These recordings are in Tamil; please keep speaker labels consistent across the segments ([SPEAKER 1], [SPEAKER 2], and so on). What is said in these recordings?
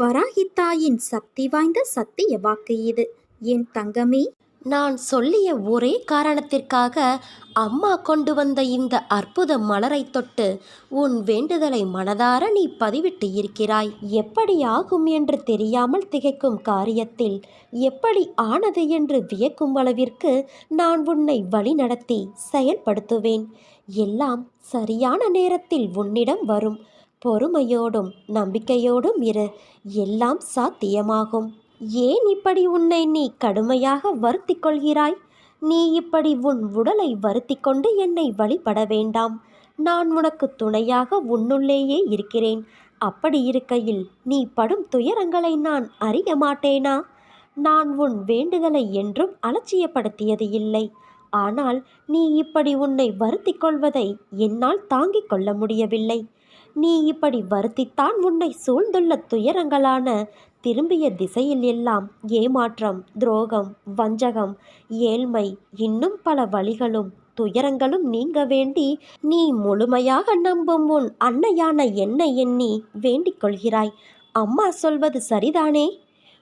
[SPEAKER 1] வராகித்தாயின் சக்தி வாய்ந்த சத்திய வாக்கு இது. என் தங்கமே?
[SPEAKER 2] நான் சொல்லிய ஒரே காரணத்திற்காக அம்மா கொண்டு வந்த இந்த அற்புத மலரை தொட்டு உன் வேண்டுதலை மனதார நீ பதிவிட்டு இருக்கிறாய். எப்படி ஆகும் என்று தெரியாமல் திகைக்கும் காரியத்தில் எப்படி ஆனது என்று வியக்கும் அளவிற்கு நான் உன்னை வழிநடத்தி செயல்படுத்துவேன். எல்லாம் சரியான நேரத்தில் உன்னிடம் வரும். பொறுமையோடும் நம்பிக்கையோடும் இரு. எல்லாம் சாத்தியமாகும். ஏன் இப்படி உன்னை நீ கடுமையாக வருத்தி கொள்கிறாய்? நீ இப்படி உன் உடலை வருத்தி கொண்டு என்னை வழிபட வேண்டாம். நான் உனக்கு துணையாக உன்னுள்ளேயே இருக்கிறேன். அப்படி இருக்கையில் நீ படும் துயரங்களை நான் அறிய மாட்டேனா? நான் உன் வேண்டுதலை என்றும் அலட்சியப்படுத்தியது இல்லை. ஆனால் நீ இப்படி உன்னை வருத்தி கொள்வதை என்னால் தாங்கிக் கொள்ள முடியவில்லை. நீ இப்படி வருத்தித்தான் உன்னை சூழ்ந்துள்ள துயரங்களான திரும்பிய திசையில் எல்லாம் ஏமாற்றம் துரோகம் வஞ்சகம் ஏழ்மை இன்னும் பல வழிகளும் துயரங்களும் நீங்க வேண்டி நீ முழுமையாக நம்பும் உன் அன்னையான என்னை எண்ணி வேண்டிக் கொள்கிறாய். அம்மா சொல்வது சரிதானே?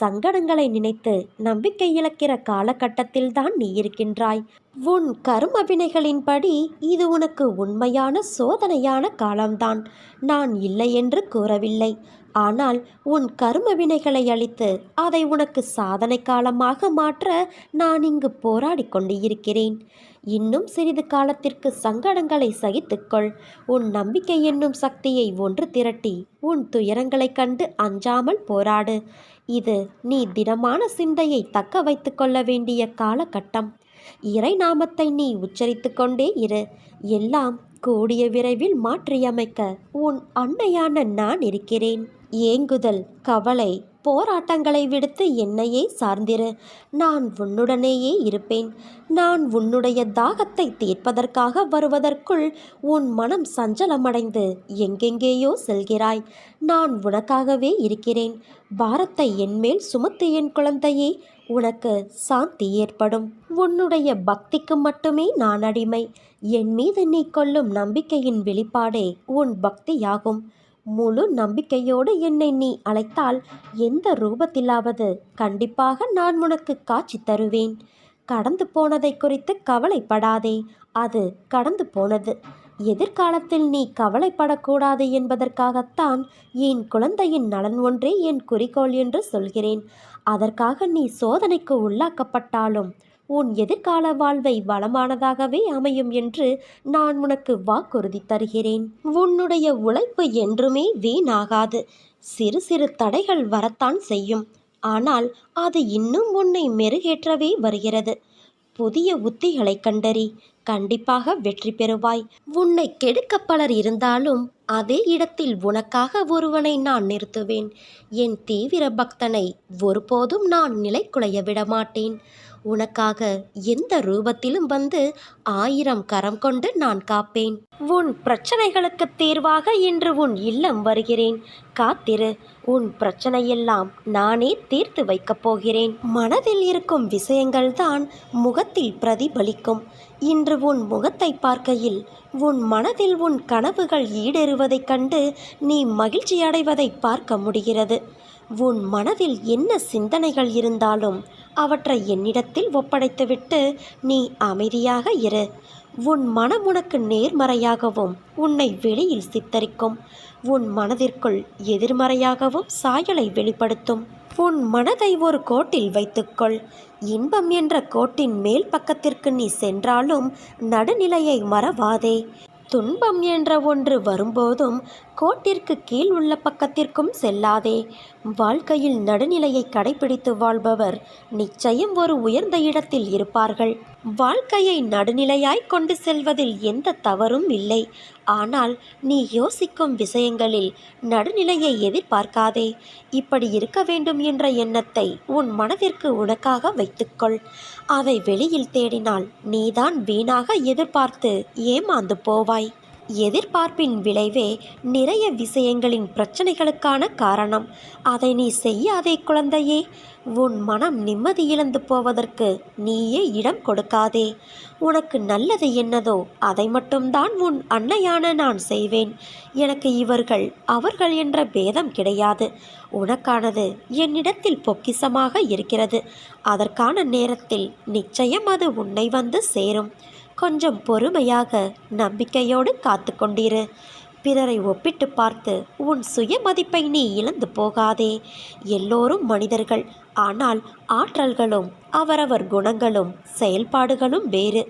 [SPEAKER 2] சங்கடங்களை நினைத்து நம்பிக்கை இழக்கிற காலகட்டத்தில் தான் நீ இருக்கின்றாய். உன் கரும வினைகளின்படி இது உனக்கு உண்மையான சோதனையான காலம்தான். நான் இல்லை என்று கூறவில்லை. ஆனால் உன் கரும வினைகளை அளித்து அதை உனக்கு சாதனை காலமாக மாற்ற நான் இங்கு போராடி கொண்டு இருக்கிறேன் இன்னும் சிறிது காலத்திற்கு சங்கடங்களை சகித்துக்கொள் உன் நம்பிக்கை என்னும் சக்தியை ஒன்று திரட்டி உன் துயரங்களைக் கண்டு அஞ்சாமல் போராடு. இது நீ திடமான சிந்தையை தக்க வைத்து கொள்ள வேண்டிய காலகட்டம். இறை நாமத்தை நீ உச்சரித்து கொண்டே இரு. எல்லாம் கூடிய விரைவில் மாற்றியமைக்க உன் அன்னையான நான் இருக்கிறேன். ஏங்குதல் கவலை போராட்டங்களை விடுத்து என்னையே சார்ந்திரு. நான் உன்னுடனேயே இருப்பேன். நான் உன்னுடைய தாகத்தை தீர்ப்பதற்காக வருவதற்குள் உன் மனம் சஞ்சலமடைந்து எங்கெங்கேயோ செல்கிறாய். நான் உனக்காகவே இருக்கிறேன். பாரத்தை என்மேல் சுமத்து என் குழந்தையே உனக்கு சாந்தி ஏற்படும். உன்னுடைய பக்திக்கு மட்டுமே நான் அடிமை. என் மீது நீ கொள்ளும் நம்பிக்கையின் வெளிப்பாடே உன் பக்தியாகும். முழு நம்பிக்கையோடு என்னை நீ அழைத்தால் எந்த ரூபத்திலாவது கண்டிப்பாக நான் உனக்கு காட்சி தருவேன். கடந்து போனதை குறித்து கவலைப்படாதே அது கடந்து போனது. எதிர்காலத்தில் நீ கவலைப்படக்கூடாது என்பதற்காகத்தான் என் குழந்தையின் நலன் ஒன்றே என் குறிக்கோள் என்று சொல்கிறேன். அதற்காக நீ சோதனைக்கு உள்ளாக்கப்பட்டாலும் உன் எதிர்கால வாழ்வை வளமானதாகவே அமையும் என்று நான் உனக்கு வாக்குறுதி தருகிறேன். உன்னுடைய உழைப்பு என்றுமே வீணாகாது. சிறு சிறு தடைகள் வரத்தான் செய்யும். ஆனால் அது இன்னும் உன்னை மெருகேற்றவே வருகிறது. புதிய உத்திகளை கண்டறி கண்டிப்பாக வெற்றி பெறுவாய். உன்னை கெடுக்க பலர் இருந்தாலும் அதே இடத்தில் உனக்காக ஒருவனை நான் நிறுத்துவேன். என் தீவிர பக்தனை ஒருபோதும் நான் நிலைக்குலைய விடமாட்டேன். உனக்காக எந்த ரூபத்திலும் வந்து ஆயிரம் கரம் கொண்டு நான் காப்பேன். உன் பிரச்சனைகளுக்கு தீர்வாக இன்று உன் இல்லம் வருகிறேன். காத்திரு உன் பிரச்சனையெல்லாம் நானே தீர்த்து வைக்கப் போகிறேன். மனதில் இருக்கும் விஷயங்கள்தான் முகத்தில் பிரதிபலிக்கும். இன்று உன் முகத்தை பார்க்கையில் உன் மனதில் உன் கனவுகள் ஈடேறுவதைக் கண்டு நீ மகிழ்ச்சி அடைவதை பார்க்க முடிகிறது. உன் மனதில் என்ன சிந்தனைகள் இருந்தாலும் அவற்றை என்னிடத்தில் ஒப்படைத்துவிட்டு நீ அமைதியாக இரு. உன் மனம் உனக்கு நேர்மறையாகவும் உன்னை வெளியில் சித்தரிக்கும். உன் மனதிற்குள் எதிர்மறையாகவும் சாயலை வெளிப்படுத்தும். உன் மனதை ஒரு கோட்டில் வைத்துக்கொள். இன்பம் என்ற கோட்டின் மேல் பக்கத்திற்கு நீ சென்றாலும் நடுநிலையை மறவாதே. துன்பம் என்ற ஒன்று வரும்போதும் கோட்டிற்கு கீழ் உள்ள பக்கத்திற்கும் செல்லாதே. வாழ்க்கையில் நடுநிலையை கடைபிடித்து வாழ்பவர் நிச்சயம் ஒரு உயர்ந்த இடத்தில் இருப்பார்கள். வாழ்க்கையை நடுநிலையாய் கொண்டு செல்வதில் எந்த தவறும் இல்லை. ஆனால் நீ யோசிக்கும் விஷயங்களில் நடுநிலையை எதிர்பார்க்காதே. இப்படி இருக்க வேண்டும் என்ற எண்ணத்தை உன் மனதிற்கு உனக்காக வைத்துக்கொள். அதை வெளியில் தேடினால் நீதான் வீணாக எதிர்பார்த்து ஏமாந்து போவாய். எதிர்பார்ப்பின் விளைவே நிறைய விஷயங்களின் பிரச்சனைகளுக்கான காரணம். அதை நீ செய்யாதே குழந்தையே. உன் மனம் நிம்மதி இழந்து போவதற்கு நீயே இடம் கொடுக்காதே. உனக்கு நல்லது என்னதோ அதை மட்டும்தான் உன் அன்னையான நான் செய்வேன். எனக்கு இவர்கள் அவர்கள் என்ற பேதம் கிடையாது. உனக்கானது என்னிடத்தில் பொக்கிசமாக இருக்கிறது. அதற்கான நேரத்தில் நிச்சயம் அது உன்னை வந்து சேரும். கொஞ்சம் பொறுமையாக நம்பிக்கையோடு காத்து கொண்டிரு. பிறரை ஒப்பிட்டு பார்த்து உன் சுயமதிப்பை நீ இழந்து போகாதே. எல்லோரும் மனிதர்கள். ஆனால் ஆற்றல்களும் அவரவர் குணங்களும் செயல்பாடுகளும் வேறு.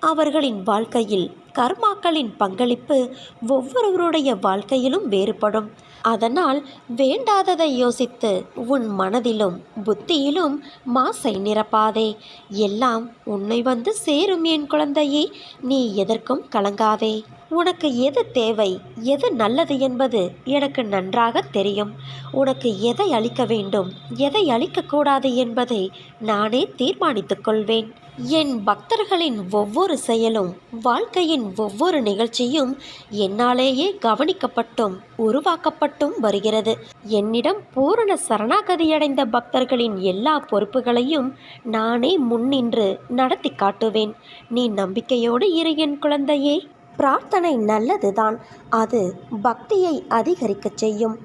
[SPEAKER 2] அவர்களின் வாழ்க்கையில் கர்மாக்களின் பங்களிப்பு ஒவ்வொருவருடைய வாழ்க்கையிலும் வேறுபடும். அதனால் வேண்டாததை யோசித்து உன் மனதிலும் புத்தியிலும் மாசை நிரப்பாதே. எல்லாம் உன்னை வந்து சேரும் என் குழந்தையே. நீ எதற்கும் கலங்காதே. உனக்கு எது தேவை எது நல்லது என்பது எனக்கு நன்றாக தெரியும். உனக்கு எதை அளிக்க வேண்டும் எதை அளிக்கக்கூடாது என்பதை நானே தீர்மானித்துக் கொள்வேன். என் பக்தர்களின் ஒவ்வொரு செயலும் வாழ்க்கையின் ஒவ்வொரு நிகழ்ச்சியும் என்னாலேயே கவனிக்கப்பட்டும் உருவாக்கப்பட்டும் வருகிறது. என்னிடம் பூரண சரணாகதியடைந்த பக்தர்களின் எல்லா பொறுப்புகளையும் நானே முன்னின்று நடத்தி காட்டுவேன். நீ நம்பிக்கையோடு இரு என் குழந்தையே. பிரார்த்தனை நல்லதுதான். அது பக்தியை அதிகரிக்கச் செய்யும்.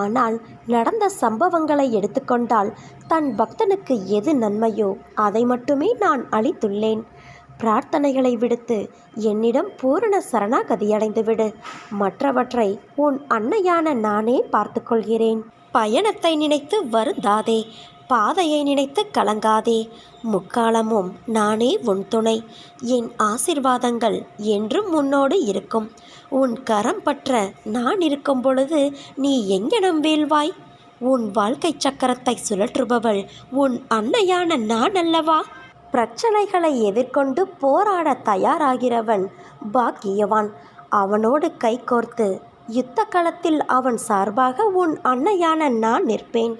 [SPEAKER 2] ஆனால் நடந்த சம்பவங்களை எடுத்துக்கொண்டால் தன் பக்தனுக்கு எது நன்மையோ அதை மட்டுமே நான் அளித்துள்ளேன். பிரார்த்தனைகளை விடுத்து என்னிடம் பூரண சரணாகதியடைந்து விடு மற்றவற்றை உன் அன்னையான நானே பார்த்துக்கொள்கிறேன். பயணத்தை நினைத்து வருந்தாதே. பாதையை நினைத்து கலங்காதே. முக்காலமும் நானே உன் துணை. என் ஆசிர்வாதங்கள் என்றும் உன்னோடு இருக்கும். உன் கரம் பற்ற நான் இருக்கும் பொழுது நீ எங்கிடம் வீழ்வாய்? உன் வாழ்க்கை சக்கரத்தை சுழற்றுபவள் உன் அன்னையான நான் அல்லவா? பிரச்சனைகளை எதிர்கொண்டு போராட தயாராகிறவன் பாக்கியவான். அவனோடு கைகோர்த்து யுத்த களத்தில் அவன் சார்பாக உன் அன்னையான நான் நிற்பேன்.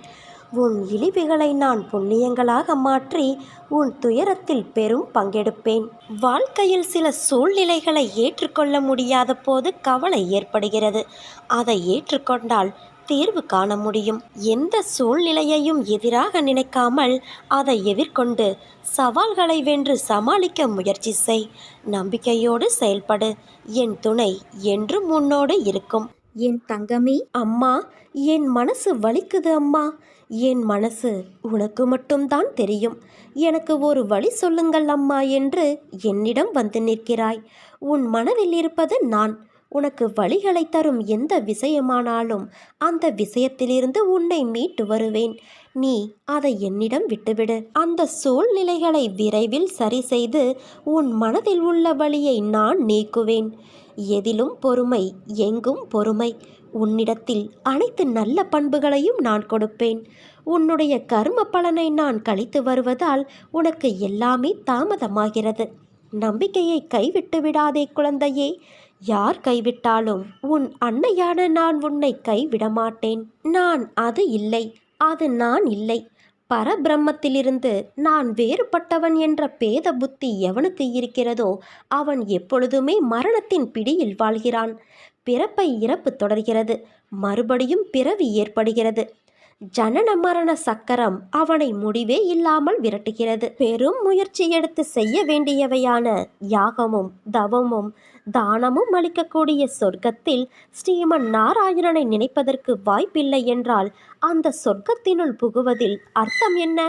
[SPEAKER 2] உன் இழிவுகளை நான் புண்ணியங்களாக மாற்றி உன் துயரத்தில் பெரும் பங்கெடுப்பேன். வாழ்க்கையில் சில சூழ்நிலைகளை ஏற்றுக்கொள்ள முடியாத போது கவலை ஏற்படுகிறது. அதை ஏற்றுக்கொண்டால் தீர்வு காண முடியும். எந்த சூழ்நிலையையும் எதிராக நினைக்காமல் அதை எதிர்கொண்டு சவால்களை வென்று சமாளிக்க முயற்சி செய். நம்பிக்கையோடு செயல்படு. என் துணை என்றும் உன்னோடு இருக்கும்.
[SPEAKER 1] என் தங்கமே
[SPEAKER 2] அம்மா என் மனசு வலிக்குது அம்மா. என் மனசு உனக்கு மட்டும்தான் தெரியும். எனக்கு ஒரு வழி சொல்லுங்கள் அம்மா என்று என்னிடம் வந்து நிற்கிறாய். உன் மனதில் இருப்பது நான். உனக்கு வழிகளை தரும் எந்த விஷயமானாலும் அந்த விஷயத்திலிருந்து உன்னை மீட்டு வருவேன். நீ அதை என்னிடம் விட்டுவிடு. அந்த சூழ்நிலைகளை விரைவில் சரி செய்து உன் மனதில் உள்ள வழியை நான் நீக்குவேன். எதிலும் பொறுமை எங்கும் பொறுமை. உன்னிடத்தில் அனைத்து நல்ல பண்புகளையும் நான் கொடுப்பேன். உன்னுடைய கர்ம பலனை நான் கழித்து வருவதால் உனக்கு எல்லாமே தாமதமாகிறது. நம்பிக்கையை கைவிட்டு விடாதே குழந்தையே. யார் கைவிட்டாலும் உன் அன்னையான நான் உன்னை கைவிட மாட்டேன் நான் அது இல்லை அது நான் இல்லை. பரபிரம்மத்திலிருந்து நான் வேறுபட்டவன் என்ற பேத புத்தி எவனுக்கு இருக்கிறதோ அவன் எப்பொழுதுமே மரணத்தின் பிடியில் வாழ்கிறான். பிறப்பை இறப்பு தொடர்கிறது. மறுபடியும் பிறவி ஏற்படுகிறது. ஜனன மரண சக்கரம் அவனை முடிவே இல்லாமல் விரட்டுகிறது. பெரும் முயற்சி எடுத்து செய்ய வேண்டியவையான யாகமும் தவமும் தானமும் அளிக்கக்கூடிய சொர்க்கத்தில் ஸ்ரீமன் நாராயணனை நினைப்பதற்கு வாய்ப்பில்லை என்றால் அந்த சொர்க்கத்தினுள் புகுவதில் அர்த்தம் என்ன?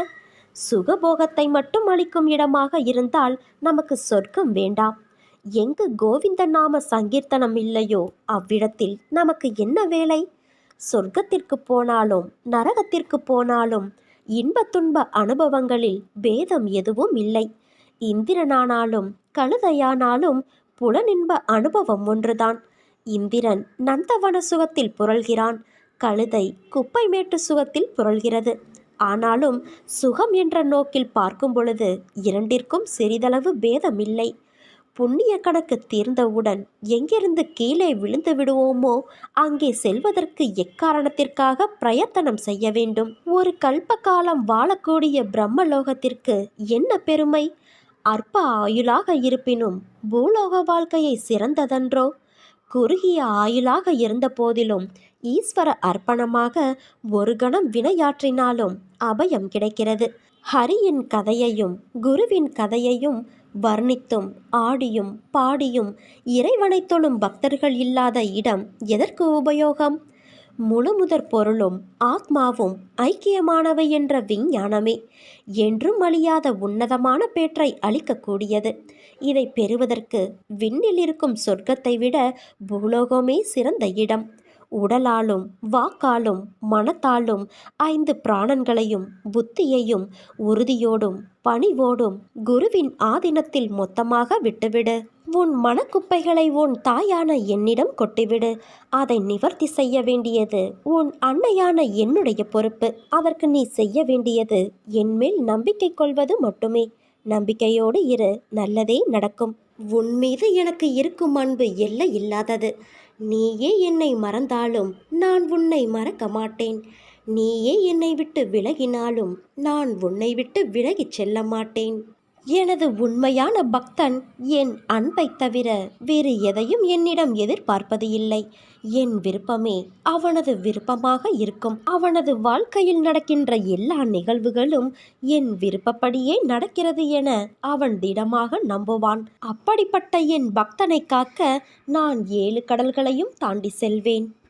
[SPEAKER 2] சுகபோகத்தை மட்டும் அளிக்கும் இடமாக இருந்தால் நமக்கு சொர்க்கம் வேண்டாம். எங்கு கோவிந்த நாம சங்கீர்த்தனம் இல்லையோ அவ்விடத்தில் நமக்கு என்ன வேலை? சொர்க்கத்திற்கு போனாலும் நரகத்திற்கு போனாலும் இன்ப துன்ப அனுபவங்களில் பேதம் எதுவும் இல்லை. இந்திரனானாலும் கழுதையானாலும் புலனின்ப அனுபவம் ஒன்றுதான். இந்திரன் நந்தவன சுகத்தில் புரள்கிறான். கழுதை குப்பை மேட்டு சுகத்தில் புரள்கிறது. ஆனாலும் சுகம் என்ற நோக்கில் பார்க்கும் பொழுது இரண்டிற்கும் சிறிதளவு பேதமில்லை. புண்ணிய கணக்கு தீர்ந்தவுடன் எங்கிருந்து கீழே விழுந்து விடுவோமோ அங்கே செல்வதற்கு எக்காரணத்திற்காக பிரயத்தனம் செய்ய வேண்டும்? ஒரு கல்ப காலம் வாழக்கூடிய பிரம்மலோகத்திற்கு என்ன பெருமை? அற்ப ஆயுளாக இருப்பினும் பூலோக வாழ்க்கையை சிறந்ததன்றோ? குறுகிய ஆயுளாக இருந்த போதிலும் ஈஸ்வர அர்ப்பணமாக ஒரு கணம் வினையாற்றினாலும் அபயம் கிடைக்கிறது. ஹரியின் கதையையும் குருவின் கதையையும் வர்ணித்தும் ஆடியும் பாடியும் இறைவனை தொழும் பக்தர்கள் இல்லாத இடம் எதற்கு உபயோகம்? முழுமுதற் பொருளும் ஆத்மாவும் ஐக்கியமானவை என்ற விஞ்ஞானமே என்றும் அழியாத உன்னதமான பேற்றை அளிக்கக்கூடியது. இதை பெறுவதற்கு விண்ணில் இருக்கும் சொர்க்கத்தை விட பூலோகமே சிறந்த இடம். உடலாலும் வாக்காலும் மனத்தாலும் ஐந்து பிராணன்களையும் புத்தியையும் உறுதியோடும் பணிவோடும் குருவின் ஆதீனத்தில் மொத்தமாக விட்டுவிடு. உன் மனக்குப்பைகளை உன் தாயான என்னிடம் கொட்டிவிடு. அதை நிவர்த்தி செய்ய வேண்டியது உன் அன்னையான என்னுடைய பொறுப்பு. அவருக்கு நீ செய்ய வேண்டியது என்மேல் நம்பிக்கை கொள்வது மட்டுமே. நம்பிக்கையோடு இரு நல்லதே நடக்கும். உன் மீது எனக்கு இருக்கும் அன்பு எல்லை இல்லாதது. நீயே என்னை மறந்தாலும் நான் உன்னை மறக்க மாட்டேன். நீயே என்னை விட்டு விலகினாலும் நான் உன்னை விட்டு விலகிச் செல்ல மாட்டேன். எனது உண்மையான பக்தன் என் அன்பைத் தவிர வேறு எதையும் என்னிடம் எதிர்பார்ப்பது இல்லை. என் விருப்பமே அவனது விருப்பமாக இருக்கும். அவனது வாழ்க்கையில் நடக்கின்ற எல்லா நிகழ்வுகளும் என் விருப்பப்படியே நடக்கிறது என அவன் திடமாக நம்புவான். அப்படிப்பட்ட என் பக்தனை காக்க நான் ஏழு கடல்களையும் தாண்டி செல்வேன்.